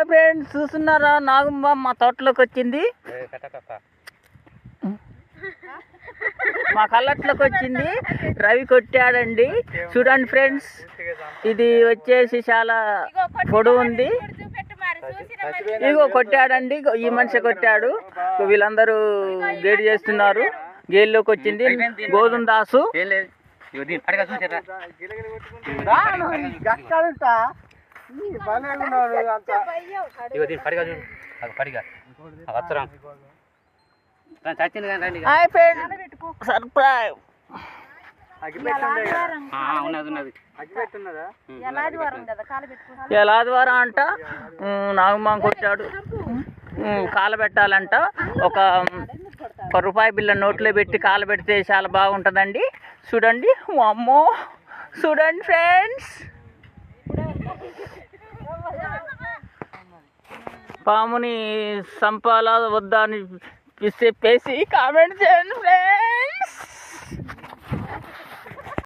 Hi friends చూస్తున్నారా? నాగమ్మ మా తోటలోకి వచ్చింది. మా కళ్ళట్లోకి వచ్చింది. రవి కొట్టాడండి. చూడండి ఫ్రెండ్స్ ఇది వచ్చేసి చాలా పొడవు ఉంది. ఇగో కొట్టాడండి. ఈ మనిషి కొట్టాడు. వీళ్ళందరూ గేడి చేస్తున్నారు. గేల్లోకి వచ్చింది గోధుమ దాసు. ఇగో పడగా చూడు. అది పడిగా. వచ్చరం చచ్చింది కానీ రండి సర్ప్రైజ్. ఇలా ఆదివారం అంట నాగమ్మ కొట్టాడు ఉమ్, కాల పెట్టాలంట. ఒక రూపాయి బిల్ల నోట్లో పెట్టి కాల పెడితే చాలా బాగుంటుందండి. చూడండి అమ్మో చూడండి ఫ్రెండ్స్. పాముని సంపాలా వద్దా అని పేసి కామెంట్ చేయండి ఫ్రెండ్స్